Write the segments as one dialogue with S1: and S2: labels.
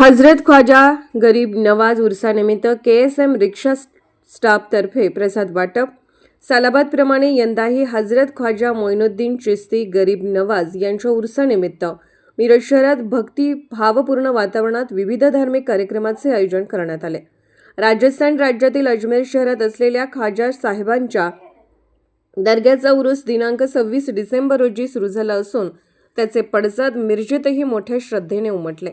S1: हजरत ख्वाजा गरीब नवाज उर्सानिमित्त K S M rickshaw स्टाफतर्फे प्रसाद वाटप. सालाबादप्रमाणे यंदाही हजरत ख्वाजा मोइनुद्दीन चिस्ती गरीब नवाज यांच्या उर्सानिमित्त मिरज शहरात भक्ती भावपूर्ण वातावरणात विविध धार्मिक कार्यक्रमाचे आयोजन करण्यात आले. राजस्थान राज्यातील अजमेर शहरात असलेल्या ख्वाजा साहेबांच्या दर्ग्याचा उरूस दिनांक सव्वीस डिसेंबर रोजी सुरू झाला असून त्याचे पडसाद मिरजेतही मोठ्या श्रद्धेने उमटले.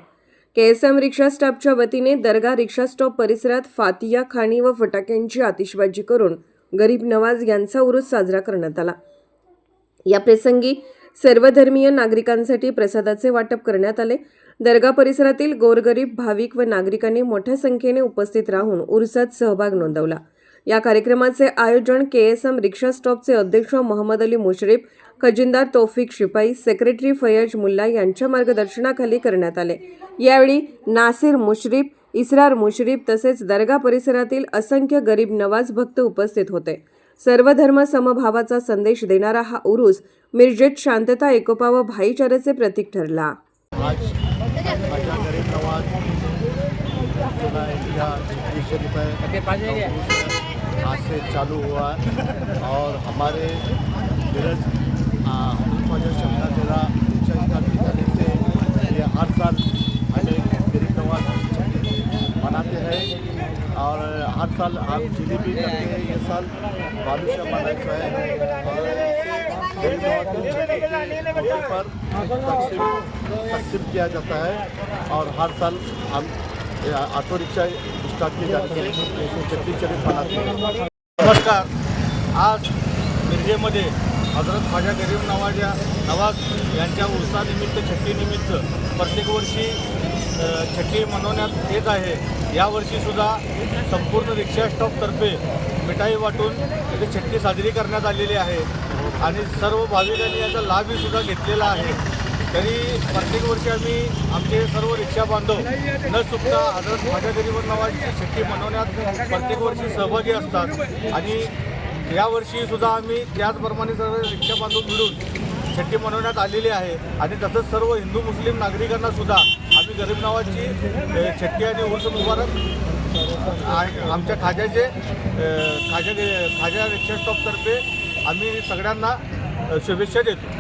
S1: के एस एम रिक्षा स्टॉपच्या वतीने दर्गा रिक्षा स्टॉप परिसरात फातिया खाणी व फटाक्यांची आतिषबाजी करून गरीब नवाज यांचा उरूस साजरा करण्यात आला. या प्रसंगी सर्वधर्मीय नागरिकांसाठी प्रसादाचे वाटप करण्यात आले. दर्गा परिसरातील गोरगरीब भाविक व नागरिकांनी मोठ्या संख्येने उपस्थित राहून उरुसात सहभाग नोंदवला. या कार्यक्रमाचे आयोजन के एस एम रिक्षा स्टॉपचे अध्यक्ष मोहम्मद अली मुश्रीफ खजिनदार तौफिक शिपाई सेक्रेटरी फयज मुल्ला यांच्या मार्गदर्शनाखाली करण्यात आले. यावेळी नासिर मुश्रीफ इसरार मुश्रीफ तसेच दर्गा परिसरातील असंख्य गरीब नवाज भक्त उपस्थित होते. सर्व धर्म समभावाचा संदेश देणारा हा उरूस मिरजेत शांतता एकोपा व भाईचाऱ्याचे प्रतीक ठरला.
S2: आज से चालू हुआ और हमारे मिरज ख्वाजा शमला तेरा शिक्षा की ये हर साल हम गरीब नवाज़ मनाते हैं और हर साल हम जिलेबी करते हैं ये साल बालूशाह मनाया है और गरीब तकसीम किया जाता है और हर साल हम ऑटो रिक्शा स्टार्ट किए छत्तीस शरीफ मनाते हैं नमस्कार, आज मिरजेमध्ये हजरत ख्वाजा गरीब नवाजा नवाज यांच्या उत्साहानिमित्त छट्टीनिमित्त प्रत्येक वर्षी छट्टी मनवण्यात येत आहे. यावर्षीसुद्धा संपूर्ण रिक्षा स्टॉपतर्फे मिठाई वाटून इथे छट्टी साजरी करण्यात आलेली आहे. आणि सर्व भाविकांनी याचा लाभहीसुद्धा घेतलेला आहे. तरी प्रत्येक वर्षी आम्ही आमचे सर्व रिक्षा बांधव न चुकता हजरत ख्वाजा गरीब नवाजची छट्टी मनवण्यात प्रत्येक वर्षी सहभागी असतात. आणि यावर्षी सुद्धा आम्ही त्याचप्रमाणे सर्व रिक्षा बांधून मिळून छट्टी मनवण्यात आलेली आहे. आणि तसंच सर्व हिंदू मुस्लिम नागरिकांना सुद्धा आम्ही गरीब नावाची छट्टी आणि उर्स मुबारक आमच्या खाज्याचे खाज्या खाज्या रिक्षा स्टॉपतर्फे आम्ही सगळ्यांना शुभेच्छा देतो.